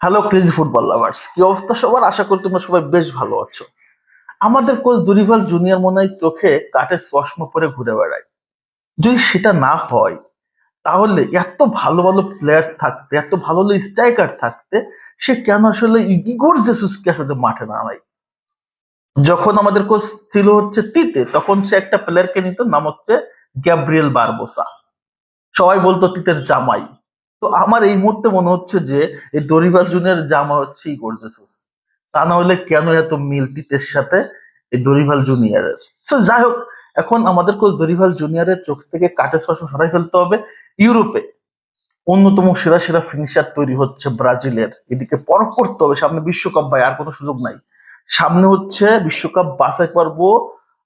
Hello crazy football lovers কি অবস্থা সবার? আশা করি তোমরা সবাই বেশ ভালো আছো। আমাদের কোচ দুরিভাল জুনিয়র মনে হয় চোখে কাঠের চশমা পরে ঘুরে বেড়ায়। যদি সেটা না হয়, তাহলে এত ভালো ভালো প্লেয়ার থাকতে, এত ভালো ভালো স্ট্রাইকার থাকতে, সে কেন আসলে ইগোর জেসুসকে আসলে মাঠে নামায়? যখন আমাদের কোচ ছিল হচ্ছে তিতে, তখন সে একটা প্লেয়ারকে নিত, নাম হচ্ছে গ্যাব্রিয়েল বারবোসা সবাই বলতো তিতের জামাই। তো আমার এই মুহূর্তে মনে হচ্ছে যে এই জুনিয়র জামা হচ্ছে ইগোর জেসুস তা না হলে কেন এত মিল তিতের সাথে এই দরিভাল জুনিয়রের সো যাই হোক, এখন আমাদের কোচ দরিভাল জুনিয়রের চোখ থেকে কাঠের চশমা সরাই ফেলতে হবে। ইউরোপে অন্যতম সেরা সেরা ফিনিশার তৈরি হচ্ছে ব্রাজিলের। এদিকে পরখ করতে হবে, সামনে বিশ্বকাপ ভাই, আর কোনো সুযোগ নাই। সামনে হচ্ছে বিশ্বকাপ, বাছাই পর্ব,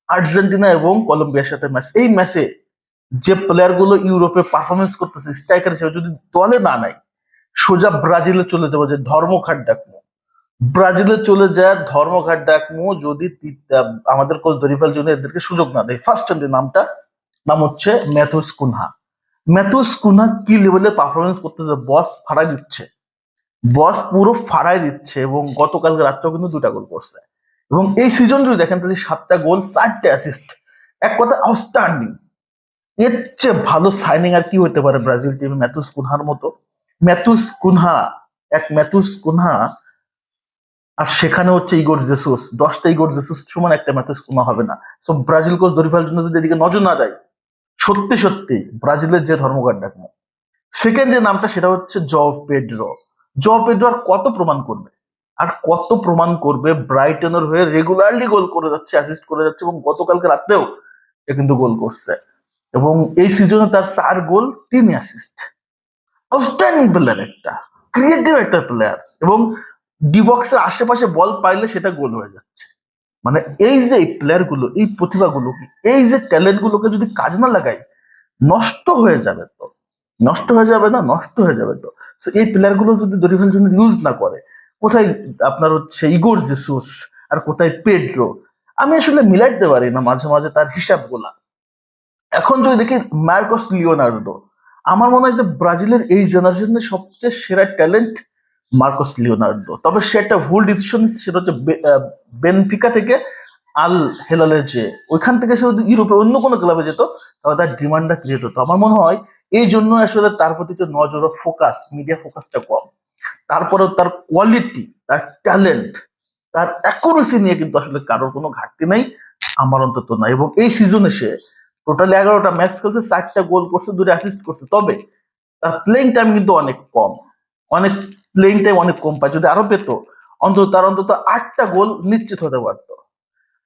আর্জেন্টিনা এবং কলম্বিয়ার সাথে ম্যাচ এই ম্যাচে যে প্লেয়ারগুলো ইউরোপে পারফরমেন্স করতেছে স্ট্রাইকার হিসেবে যদি দলে না নাই সোজা ব্রাজিলে চলে যাব যে ধর্মঘাট ডাকমো ব্রাজিলে চলে যায় ধর্মঘাট ডাকমো যদি আমাদের কোচ দরিফাল জুনিয়র এদেরকে সুযোগ না দেয়। ফার্স্ট যে নামটা, নাম হচ্ছে ম্যাথুস কুনহা। ম্যাথুস কুনহা কি লেভেলে পারফরমেন্স করতেছে? বস ফাড়াই দিচ্ছে। বস পুরো ফাড়াই দিচ্ছে এবং গতকালকে রাত্রেও কিন্তু দুটা গোল করছে। এবং এই সিজন যদি দেখেন, তাহলে সাতটা গোল চারটে অ্যাসিস্ট এক কথা আউটস্ট্যান্ডিং এর চেয়ে ভালো সাইনিং আর কি হতে পারে ব্রাজিল টিমে ম্যাথুস কুনহার মতো। ম্যাথুস কুনহা, এক ম্যাথুস কুনহা আর সেখানে হচ্ছে ইগোর জেসুস দশটা ইগোর জেসুস সমান একটা ম্যাথুস কুনহা হবে না। সো ব্রাজিল কোচ দরিফাল জন্য যদি এদিকে নজর না দেয়, সত্যি সত্যি ব্রাজিলের যে ধর্মঘট ডাকবো সেকেন্ড যে নামটা, সেটা হচ্ছে জব পেড্রো। জব পেড্রো আর কত প্রমাণ করবে? আর কত প্রমাণ করবে? ব্রাইটনের হয়ে রেগুলারলি গোল করে যাচ্ছে অ্যাসিস্ট করে যাচ্ছে এবং গতকালকে রাতেও সে কিন্তু গোল করছে। এবং এই সিজনে তার চার গোল, তিন অ্যাসিস্ট আউটস্ট্যান্ডিং প্লেয়ার একটা ক্রিয়েটিভ একটা প্লেয়ার এবং ডিবক্সের আশেপাশে বল পাইলে সেটা গোল হয়ে যাচ্ছে। মানে এই যে প্লেয়ারগুলো, এই প্রতিভাগুলো এই যে ট্যালেন্ট গুলোকে যদি কাজ না লাগাই, নষ্ট হয়ে যাবে তো। নষ্ট হয়ে যাবে না, নষ্ট হয়ে যাবে তো। এই প্লেয়ারগুলো যদি দরিফাল জন্য ইউজ না করে, কোথায় আপনার হচ্ছে ইগোর জেসুস আর কোথায় পেড্রো আমি আসলে মিলাইতে পারি না মাঝে মাঝে তার হিসাবগুলা এখন যদি দেখি মার্কোস লিওনার্দো আমার মনে হয় যে ব্রাজিলের এই জেনারেশনের সবচেয়ে সেরা ট্যালেন্ট মার্কোস লিওনার্দো তবে সে একটা ভুল ডিসিশন সেটা হচ্ছে বেনফিকা থেকে আল হেলালে যে, ওইখান থেকে সে ইউরোপের অন্য কোনো ক্লাবে যেত, তাহলে তার ডিমান্ডটা ক্রিয়েট হতো। আমার মনে হয় এই জন্য আসলে তার প্রতি যে নজর ফোকাস মিডিয়া ফোকাসটা কম। তারপরেও তার কোয়ালিটি তার ট্যালেন্ট তার অ্যাকুরেসি নিয়ে কিন্তু আসলে কারোর কোনো ঘাটতি নাই, আমার অন্তত না। এবং এই সিজনে সে টোটাল এগারোটা ম্যাচ খেলছে, চারটা গোল করছে, দুটো অ্যাসিস্ট করছে। তবে তার প্লেইং টাইম কিন্তু অনেক কম। অনেক প্লেইং টাইম অনেক কম পায়। যদি আরও পেতো, অন্তত তার অন্তত আটটা গোল নিশ্চিত হতে পারতো।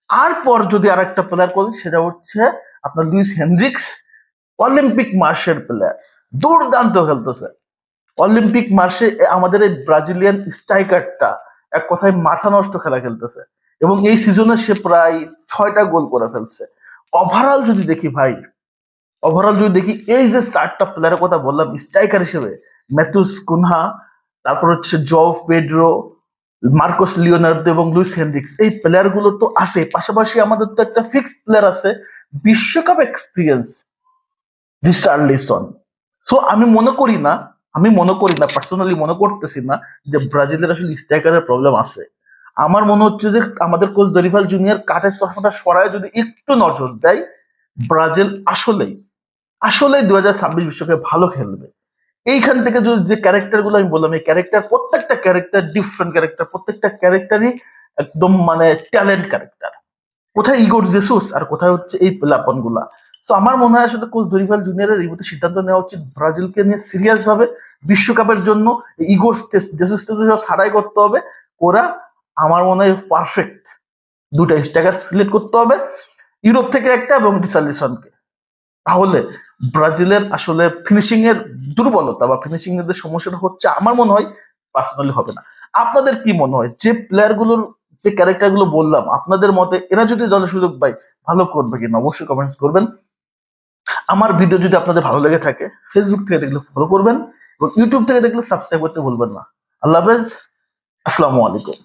আর পর যদি আর একটা প্লেয়ার করি, সেটা হচ্ছে আপনার লুইস হেনরিক্স, অলিম্পিক মার্শের প্লেয়ার দুর্দান্ত খেলতেছে। অলিম্পিক মার্শে আমাদের এই ব্রাজিলিয়ান স্ট্রাইকারটা এক কথায় মাথা নষ্ট খেলা খেলতেছে। এবং এই সিজনে সে প্রায় ছয়টা গোল করে ফেলছে। ওভারঅল যদি দেখি ভাই ওভারঅল যদি দেখি, এই যে চারটা প্লেয়ারের কথা বললাম স্ট্রাইকার হিসেবে ম্যাথুস কুনহা তারপর হচ্ছে জভ পেড্রো মার্কোস লিওনার্দো এবং লুইস হেনরিক্স এই প্লেয়ারগুলো তো আছে। পাশাপাশি আমাদের তো একটা ফিক্সড প্লেয়ার আছে, বিশ্বকাপ এক্সপিরিয়েন্স রিসার্লিসন সো আমি মনে করি না, আমি মনে করি না পার্সোনালি মনে করতেছি না যে ব্রাজিলের আসলে স্ট্রাইকারের প্রবলেম আছে। আমার মনে হচ্ছে যে আমাদের কোচ দরিফাল জুনিয়র কাঠের চশমাটা সরায় যদি একটু নজর দেয়, ব্রাজিল আসলেই আসলেই দু হাজার ছাব্বিশ বিশ্বকাপে ভালো খেলবে। এইখান থেকে যদি যে ক্যারেক্টারগুলো আমি বললাম, এই ক্যারেক্টার প্রত্যেকটা ক্যারেক্টার ডিফারেন্ট ক্যারেক্টার প্রত্যেকটা ক্যারেক্টারই একদম মানে ট্যালেন্ট ক্যারেক্টার কোথায় ইগোর জেসুস আর কোথায় হচ্ছে এই প্লাপনগুলা তো আমার মনে হয় আসলে কোচ দরিফাল জুনিয়রের এই মতো সিদ্ধান্ত নেওয়া উচিত ব্রাজিলকে নিয়ে সিরিয়াস হবে বিশ্বকাপের জন্য ইগোর জেসুস ছাড়াই করতে হবে। ওরা আমার মনে হয় পারফেক্ট দুটা স্ট্রাইকার সিলেক্ট করতে হবে ইউরোপ থেকে একটা এবং ডিসালিসনকে তাহলে ব্রাজিলের আসলে ফিনিশিং এর দুর্বলতা বা ফিনিশিং এর যে সমস্যাটা হচ্ছে, আমার মনে হয় পার্সোনালি হবে না। আপনাদের কি মনে হয়? যে প্লেয়ারগুলোর, যে ক্যারেক্টারগুলো বললাম, আপনাদের মতে এরা যদি দলে সুযোগ পায়, ভালো করবে কিনা? অবশ্যই কমেন্টস করবেন। আমার ভিডিও যদি আপনাদের ভালো লেগে থাকে ফেসবুক থেকে দেখলে ফলো করবেন এবং ইউটিউব থেকে দেখলে সাবস্ক্রাইব করতে ভুলবেন না। আল্লাহ হাফেজ। আসসালামু আলাইকুম।